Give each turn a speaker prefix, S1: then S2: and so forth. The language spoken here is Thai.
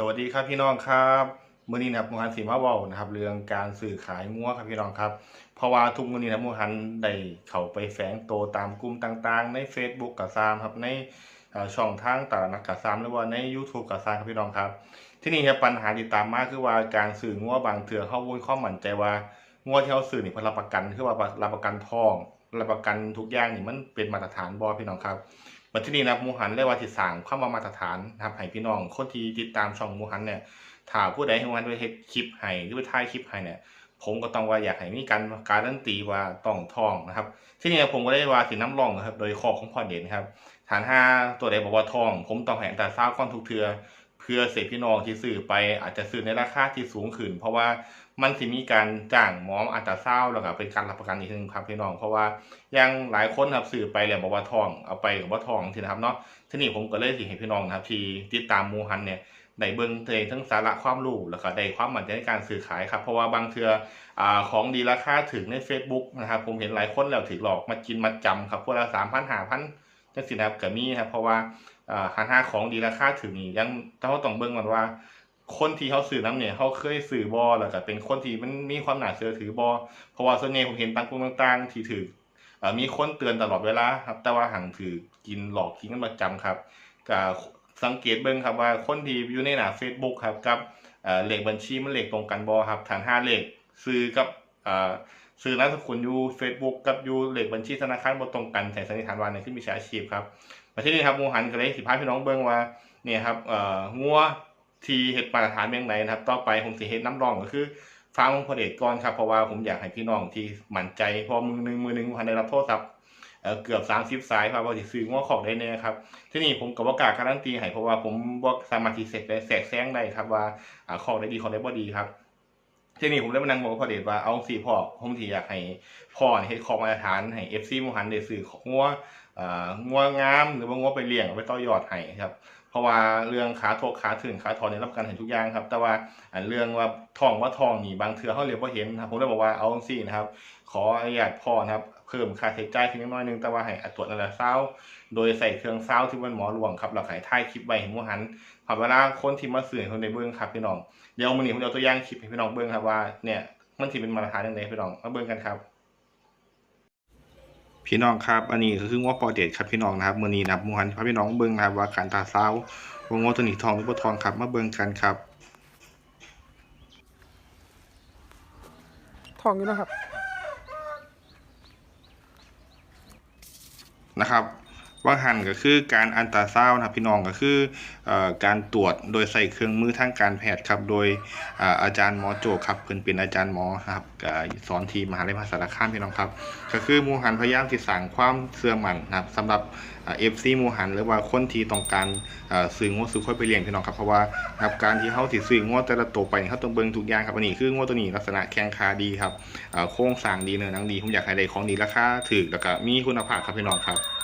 S1: สวัสดีครับพี่น้องครับมือนี้นะครับหมูฮันสีมาเว้านะครับเรื่องการสื่อขายงัวครับพี่น้องครับเพราะว่าทุกมือนี้นะครับหมูฮันได้เข้าไปแฝงโตตามกลุ่มต่างๆ ใน Facebook กับซามครับในช่องทางตลาดนัดกับซามหรือว่าใน YouTube กับซามครับพี่น้องครับ ที่นี่ครับปัญหาที่ตามมาคือว่าการสื่องัวบางเถื่อเฮาบ่มีความมั่นใจว่างัวที่เฮาสื่อนี่พรับประกันคือว่ารับประกันทอง รับประกันทุกอย่างนี่มันเป็นมาตรฐานบ่พี่น้องครับปัจจุบันนี้นะมูหันเรียกว่าที่สางความว่ามาตรฐานนะครับให้พี่น้องคนที่ติดตามช่องมูหันเนี่ยถ้าผู้ใดให้มูหันไปเฮ็ดคลิปให้หรือไปถ่ายคลิปให้เนี่ยผมก็ต้องว่าอยากให้มีการการันตีว่าต้องทองนะครับ ที่นี่ผมก็ได้ว่าสิน้ำร่องนะครับ โดยข้อของพ่อเด่นครับฐานห้าตัวใดบอกว่าทอง ผมต้องให้อัตราซาวก้อนทุกเทือ พื่อเสพพี่น้องที่ซื้อไปอาจจะซื้อในราคาที่สูงขึ้น เพราะว่ามันสิมีการจ้างหมออัตราซาวด์แล้วก็เป็นการรับประกันอีกทีหนึงครับพี่น้อง เพราะว่าอย่างหลายคนครับสื่อไปแล้วบอกว่าทองเอาไปกับว่าทองทีนะครับเนาะทีนี้ผมก็เลยสิให้พี่น้องนะครับที่ติดตามมูฮันเนี่ยได้เบิ่งตัวเองทั้งสาระความรู้แล้วก็ได้ความหมั่นใจในการซื้อขายครับเพราะว่าบางเทื่ออ่าของดีราคาถึงใน Facebook นะครับผมเห็นหลายคนแล้วถือหลอกมากินมาจำครับพวกละ3,000 5,000จันะครับก็มีครับเพราะว่าอ่าหันหาของดีราคาถึงนี่ยังเราต้องเบิ่งก่อนว่า คนที่เขาซื้อน้ำเนี่ยเขาเคยซื้อบ่แล้วก็เป็นคนที่มันมีความหนาเชื่อถือบ่เพราะว่าส่วนใหญ่ผมเห็นต่างกลุ่มต่างๆ ที่ถือมีคนเตือนตลอดเวลาครับ แต่ว่าหังถือกินหลอกกินกันประจำครับก็สังเกตเบิ่งครับว่าคนที่อยู่ในหน้า Facebook ครับกับเลขบัญชีมันเลขตรงกันบ่ครับฐาน5เลขซื้อกับ เอ่อซื้อนามสกุลอยู่ Facebook กับอยู่เลขบัญชีธนาคารบ่ตรงกันใส่สันนิษฐานว่านี่คือมิจฉาชีพครับมาที่นี่ครับมูหันก็เลยสิพาพี่น้องเบิ่งว่าเนี่ยครับเอ่องัวทีเฮ็ดมาตรฐานเพียงใดนนะครับ ต่อไปผมสิเฮ็ดน้ำรองก็คือฟังพอเดชก่อนครับเพราะว่าผมอยากให้พี่น้องที่มั่นใจเพอมือหนึ่งมือหนึ่งพันได้รับโทรศัพท์เอ่อเกือบสายครับว่าสิซื้อง้อของได้แน่ครับ ที่นี่ผมก็บ่กาการันตีให้เพราะว่าผมบ่สามารถที่เสกได้แทรกแซงได้ครับว่าอ่าของได้ดีของได้บ่ดีครับ ที่นี่ผมได้มานั่งบอกพ่อเดชว่าเอาสิพ่อผมที่อยากให้พ่อเฮ็ดของมาตรฐานให้เอฟซีมู่หันได้ซื้อของงัวอ่างัวงาม หรือว่างัวไปเลี้ยงไปต่อยอดให้ครับเพราะว่าเรื่องขาโทกขาถึงขาถอนเนี่ยรับการเห็นทุกอย่างครับ แต่ว่าอันเรื่องว่าทองว่าทองนี่บางเทื่อเขาเรียกว่าเห็นนะครับผมเลยบอกว่าเอาสี่นะครับ ขออนุญาตพ่อนะครับ เพิ่มค่าใช้จ่ายเพียงน้อยนึงแต่ว่าให้อัตรวจนั่นแหละเศร้าโดยใส่เครื่องเศร้าที่เป็นหมอหลวงครับแล้วให้ถ่ายคลิปไว้ให้หมู่หันพอเวลาคนที่มาสื่อคนในเบื้องครับพี่น้องเดี๋ยวมื้อนี้ผมเอาตัวอย่างคลิปให้พี่น้องเบิ่งครับว่าเนี่ยมันสิเป็นมาตรฐานจังไดพี่น้องมาเบิ่งกันครับ พี่น้องครับ อันนี้ก็คือง้อปอเดตครับพี่น้องนะครับมือนี้นะครับมูหันพาพี่น้องเบิ่งนะครับว่าการตาเศร้าว่าง้อตัวนี้ทองหรือบ่ทองครับมาเบิ่งกันครับ
S2: ทองอยู่นะครับ
S1: นะครับ ว่าหันก็คือการอันตราซาวนะครับพี่น้องก็คืออการตรวจโดยใส่เครื่องมือทางการแพทย์ครับโดยอาอาจารย์หมอโจครับเพิ่นเป็นอาจารย์หมอครับสอนทีมหาวิทยาลัยมหาสารคามพี่น้องครับ ก็คือมูหันพยายามที่สร้างความเสื่อมั่นนะครับสำหรับเอฟซีมูหันหรือว่าคนที่ต้องการซื้องัวซื้อควายไปเลี้ยงพี่น้องครับเพราะว่าครับการที่เขาสิซื้องัวแต่ละตัวไปเขาต้องเบิ่งทุกอย่างครับอันนี้คืองัวตัวนี้ลักษณะแข้งขาดีครับโครงสร้างดีเนื้อหนังดีผมอยากให้ได้ของดีราคาถูกแล้วก็มีคุณภาพครับพี่น้องครับ